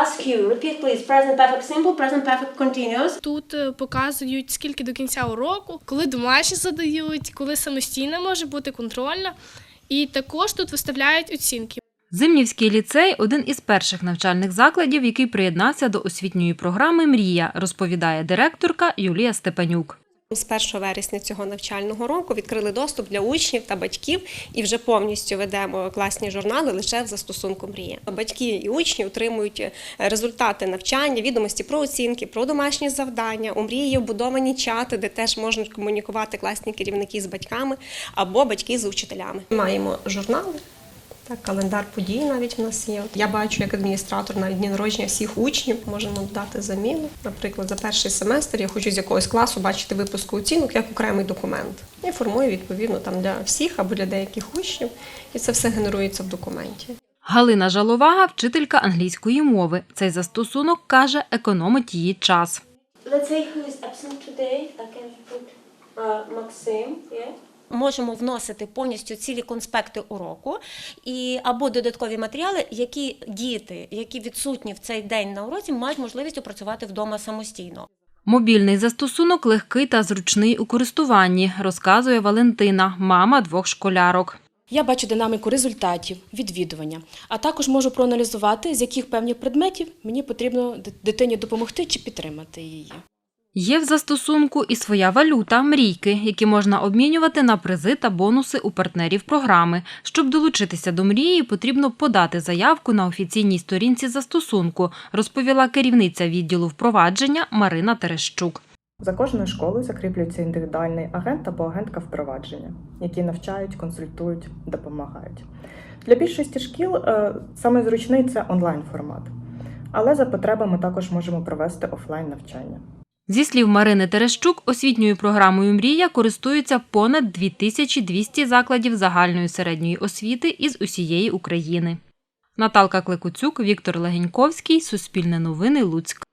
ask you, repeat please, present perfect simple, present perfect continuous. Тут е, показують скільки до кінця уроку, коли домашні задають, коли самостійна може бути контрольна. І також тут виставляють оцінки. Зимнівський ліцей один із перших навчальних закладів, який приєднався до освітньої програми Мрія, розповідає директорка Юлія Степанюк. З 1 вересня цього навчального року відкрили доступ для учнів та батьків і вже повністю ведемо класні журнали лише в застосунку мрія. Батьки і учні отримують е, результати навчання, відомості про оцінки, про домашні завдання. У мрії вбудовані чати, де теж можуть комунікувати класні керівники з батьками або батьки з учителями. Маємо журнали. Так, календар подій навіть в нас є. От Я бачу, як адміністратор навіть дні народження всіх учнів можемо дати заміну. Наприклад, за перший семестр я хочу з якогось класу бачити випуску оцінок як окремий документ. І формую відповідно там для всіх або для деяких учнів. І це все генерується в документі. Галина Жаловага, вчителька англійської мови. Цей застосунок каже, економить її час. Let's say who is absent today. I can put uh, Maxim, yeah. Можемо вносити повністю цілі конспекти уроку і або додаткові матеріали, які діти, які відсутні в цей день на уроці, мають можливість опрацювати вдома самостійно. Мобільний застосунок легкий та зручний у користуванні, розказує Валентина, мама двох школярок. Я бачу динаміку результатів, відвідування, а також можу проаналізувати, з яких певних предметів мені потрібно дитині допомогти чи підтримати її. Є в застосунку і своя валюта мрійки, які можна обмінювати на призи та бонуси у партнерів програми. Щоб долучитися до мрії, потрібно подати заявку на офіційній сторінці застосунку, розповіла керівниця відділу впровадження Марина Терещук. За кожною школою закріплюється індивідуальний агент або агентка впровадження, які навчають, консультують, допомагають. Для більшості шкіл е, саме зручний це онлайн формат, але за потребами також можемо провести офлайн навчання. Зі слів Марини Терещук, освітньою програмою Мрія користуються понад 2200 закладів загальної середньої освіти із усієї України. Наталка Кликуцюк, Віктор Легеньковський, Суспільне новини, Луцьк.